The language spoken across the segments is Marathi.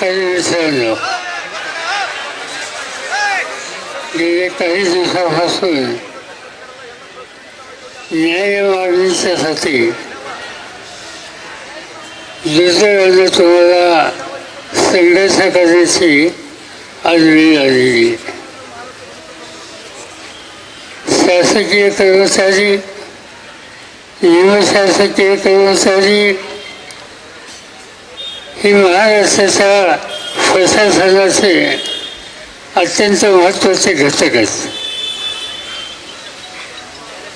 काही विसरलो. गेले काही दिवसापासून न्याय मागणीच्यासाठी दुसऱ्यानं तुम्हाला संघर्ष करण्याची आज वेळ आलेली. शासकीय कर्मचारी निमशासकीय कर्मचारी ही महाराष्ट्राच्या प्रशासनाचे अत्यंत महत्त्वाचे घटक आहेत.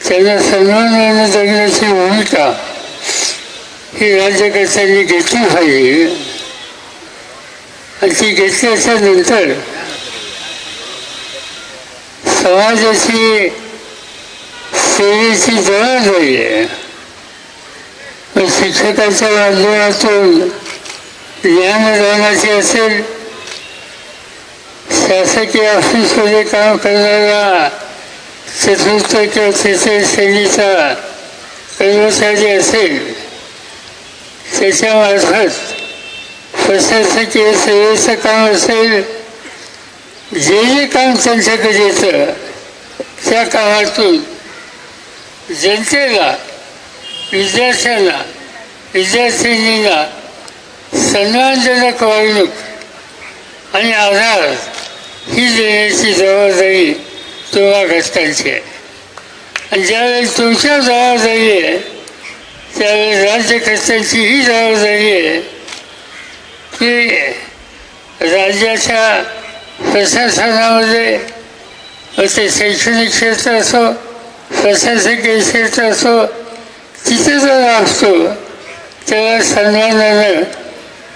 त्यांना सन्मानाने जगण्याची भूमिका ही राज्यकर्त्यांनी घेतली पाहिजे. आणि ती घेतल्याच्या नंतर समाजाची सेवेची जबाबदारी आहे. शिक्षकाच्या माध्यमातून ज्ञानदानाची असेल. शासकीय ऑफिसमध्ये काम करणारा चतुर्थ किंवा तिसऱ्या श्रेणीचा कर्मचारी असेल. त्याच्यामार्फत प्रशासकीय सेवेचं काम असेल. जे जे काम त्यांच्याकडे येतं त्या कामातून जनतेला विद्यार्थ्यांना विद्यार्थिनींना सन्मानजनक वागणूक आणि आधार ही देण्याची जबाबदारी तुम्हा घटकांची आहे. आणि ज्यावेळेस तुमच्या जबाबदारी आहे त्यावेळेस राज्यकर्त्यांची ही जबाबदारी आहे की राज्याच्या प्रशासनामध्ये ते शैक्षणिक क्षेत्र असो प्रशासकीय क्षेत्र असो तिथे जर असतो तेव्हा सन्मानानं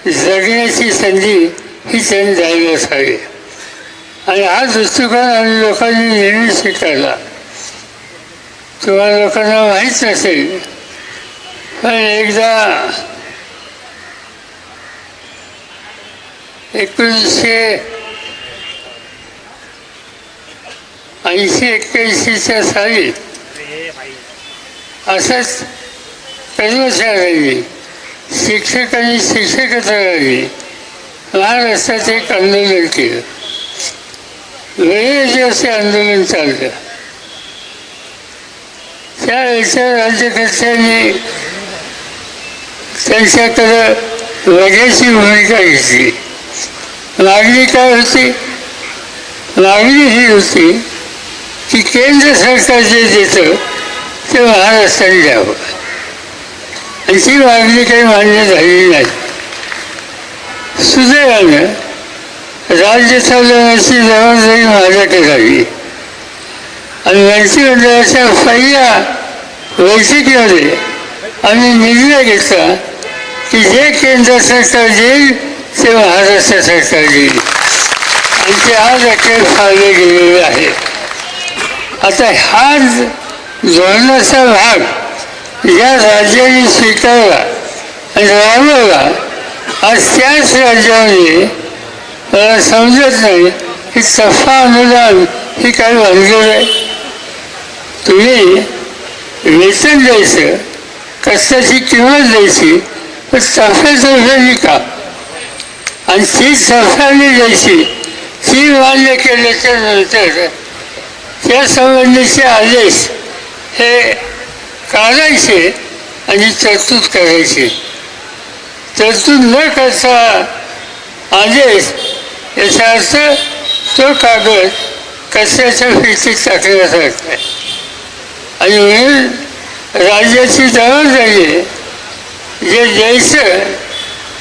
जगण्याची संधी ही त्यांनी द्यायला असावी आणि हा दृष्टिकोन आम्ही लोकांनी नेहमी स्वीकारला. तुम्हाला लोकांना माहीत नसेल पण एकदा एकोणीसशे ऐंशी एक्क्याऐंशीच्या साली असंच कर्मचाऱ्यांनी शिक्षक आणि शिक्षकेतरांनी महाराष्ट्रात एक आंदोलन केलं. वेळेचे असे आंदोलन चाललं. त्यावेळेच्या राज्यकर्त्यांनी त्यांच्याकडं वगैरेची भूमिका घेतली. मागणी काय होती. मागणी ही होती की केंद्र सरकार जे देतं ते महाराष्ट्राने द्यावं. आणि ती मागणी काही मान्य झालेली नाही सुदैवानं राज्य चालवण्याची जबाबदारी माझ्याकडे झाली आणि मंत्रिमंडळाच्या पहिल्या बैठकीमध्ये आम्ही निर्णय घेतला की जे केंद्र सरकार देईल ते महाराष्ट्र सरकार देईल आणि ते आज अखेर फाळले गेलेले आहे आता हा धोरणाचा भाग। या राज्याने स्वीकारला. आणि राबवला आज त्याच राज्यामध्ये मला समजत नाही की सफा अनुदान ही काय भानगड आहे तुम्ही वेतन द्यायचं कष्टाची किंमत द्यायची? पण सफेतर्फे का आणि ती सफाने द्यायची. ती मान्य केल्याच्यानंतर त्या संबंधीचे आदेश हे काढायचे आणि तरतूद करायची. तरतूद न करता आदेश याचा अर्थ तो कागद कशाच्या फिरतीत टाकण्यासारखा आहे आणि म्हणून राज्याची जबाबदारी आहे जे द्यायचं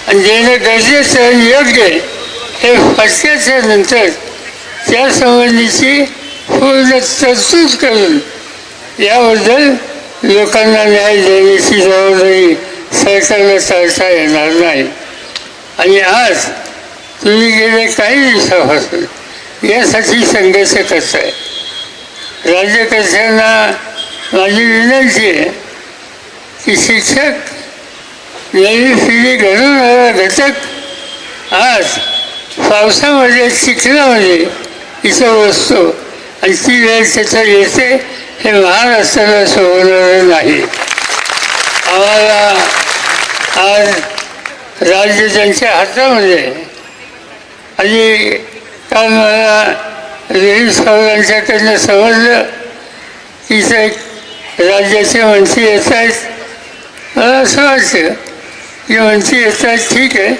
आणि देणं गरजेचं आणि योग्य आहे हे फटक्याच्या नंतर त्या संबंधीची पूर्ण तरतूद करून याबद्दल लोकांना न्याय देण्याची जबाबदारी सरकारला टाळता येणार नाही. आणि आज तुम्ही गेले काही दिवसापासून यासाठी संघर्ष करताय. राज्यकर्त्यांना माझी विनंती आहे की शिक्षक नवी पिढी घडून घटक आज पावसामध्ये चिखलामध्ये इथं बसतो आणि ती वेळ त्याचं येते. हे महाराष्ट्राला सोडवणारं नाही. आम्हाला आज राज्य त्यांच्या हातामध्ये आणि काल मला रेणू साहेबांच्याकडनं समजलं की ते राज्याचे मंत्री येत आहेत मला असं वाटतं की मंत्री येत आहेत ठीक आहे.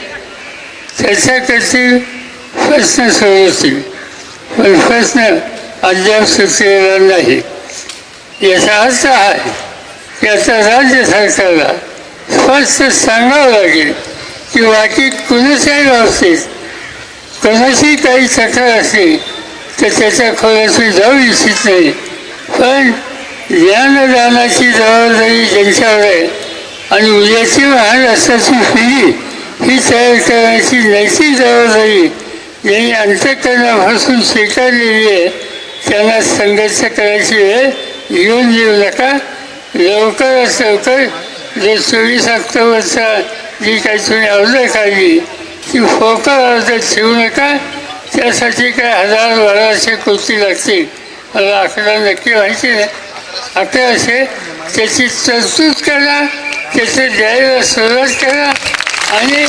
त्याच्याकडची प्रश्न सोडवतील. पण प्रश्न अद्याप सुचलेला नाही. याचा अर्थ आहे याचा राज्य सरकारला स्पष्ट सांगावं लागेल की बाकी कुणाच्याही बाबतीत कोणाशी काही तक्रार असली तर त्याच्या खोलात जाऊ इच्छित नाही पण ज्ञानदानाची जबाबदारी ज्यांच्यावर आहे आणि उद्याची महाराष्ट्राची पिढी ही तयार करण्याची नैतिक जबाबदारी ज्यांनी अंतकरणापासून स्वीकारलेली आहे त्यांना संघर्ष करायची वेळ येऊन येऊ नका. लवकरात लवकर जे चोवीस ऑक्टोबरचा जी काही तुम्ही अर्ज काढली ती फोकर अर्ज ठेवू नका. त्यासाठी काय हजार बाराशे कृती लागतील. मला आकडा नक्की माहिती नाही. अकराशे त्याची तरतूद करा त्याचं द्यायला सुरुवात करा आणि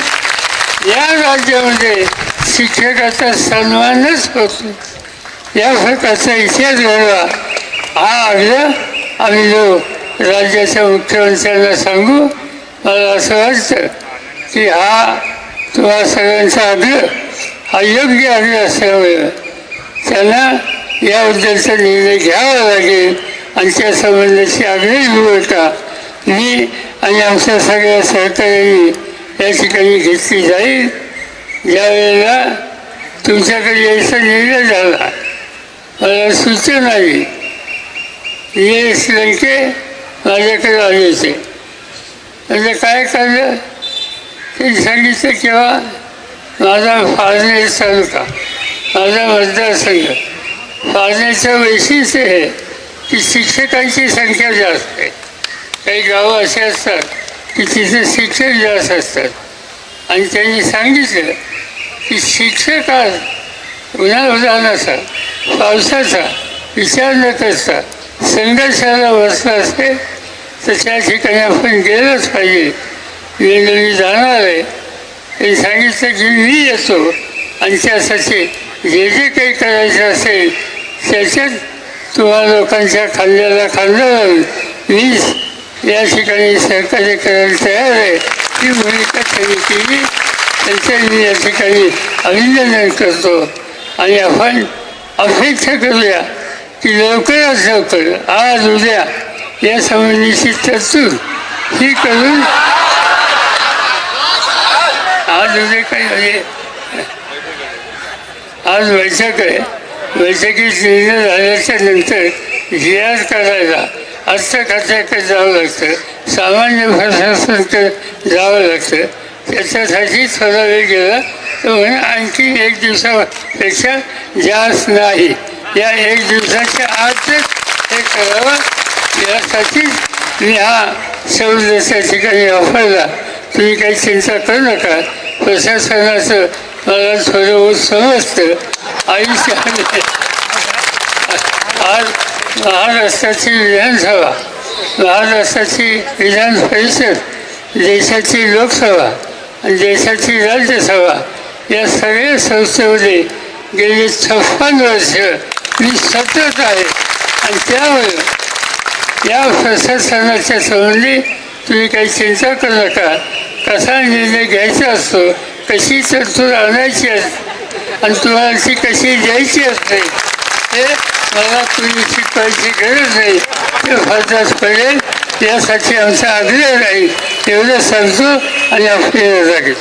या राज्यामध्ये शिक्षकाचा सन्मानच होतो. या प्रकारचा इतिहास घडवा. हा अर्ज आम्ही जो राज्याच्या मुख्यमंत्र्यांना सांगू मला असं वाटतं की हा तुम्हा सगळ्यांचा आग्रह हा योग्य आग्रह असल्यामुळे त्यांना याबद्दलचा निर्णय घ्यावा लागेल आणि त्या संबंधाची आग्रही भूमिका मी आणि आमच्या सगळ्या सहकार्यांनी या ठिकाणी घेतली जाईल. ज्यावेळेला तुमच्याकडे यायचा निर्णय झाला मला सूचना आहे. ये लंके माझ्याकडे आले होते म्हणजे काय करलं ते सांगितलं किंवा माझा फाळणे तालुका माझा मतदारसंघ फाळण्याचं वैशिष्ट्य आहे की शिक्षकांची संख्या जास्त आहे काही गावं असे असतात की तिथे शिक्षक जास्त असतात आणि त्यांनी सांगितलं की शिक्षक आज उन्हाळ्याचा पावसाचा विचार न करता। संघर्षाला बसला असेल तर त्या ठिकाणी आपण गेलंच पाहिजे. मी जाणार आहे. हे सांगितलं की मी येतो. आणि त्यासाठी जे जे काही करायचं असेल त्याच्यात तुम्हा लोकांच्या खांद्याला खांदा लावून मी या ठिकाणी सहकार्य करायला तयार आहे. ही भूमिका त्यांनी केली. त्यांचं मी या ठिकाणी अभिनंदन करतो. आणि आपण अपेक्षा करूया. की लवकरात लवकर आज उद्या या संबंधीची तरतूद ही करून आज उद्या काही म्हणजे आज बैठक आहे. बैठकीत निर्णय झाल्याच्यानंतर जी आर करायला अर्थ खात्याकडे जावं लागतं. सामान्य प्रशासनाकडे जावं लागतं. त्याच्यासाठी थोडा वेळ गेला. तर आणखी एक दिवसापेक्षा जास्त नाही. या एक दिवसाच्या आज हे करावं. यासाठी मी हा सवलत त्या ठिकाणी वापरला तुम्ही काही चिंता करू नका. प्रशासनाचं मला थोडं समजतं आयुष्याने आज महाराष्ट्राची विधानसभा महाराष्ट्राची विधान परिषद देशाची लोकसभा आणि देशाची राज्यसभा या सगळ्या संस्थेमध्ये गेली छप्पन वर्ष मी सतत आहे. आणि त्यामुळे या प्रशासनाच्या संबंधी तुम्ही काही चिंता करू नका. कसा निर्णय घ्यायचा असतो कशी तरतूद आणायची असते आणि तुम्हाला ती कशी द्यायची असते हे मला तुम्ही शिकवायची गरज नाही. ते फरदास पडेल यासाठी आमचा आग्रह राहील. एवढं सांगतो आणि आपल्याला राहील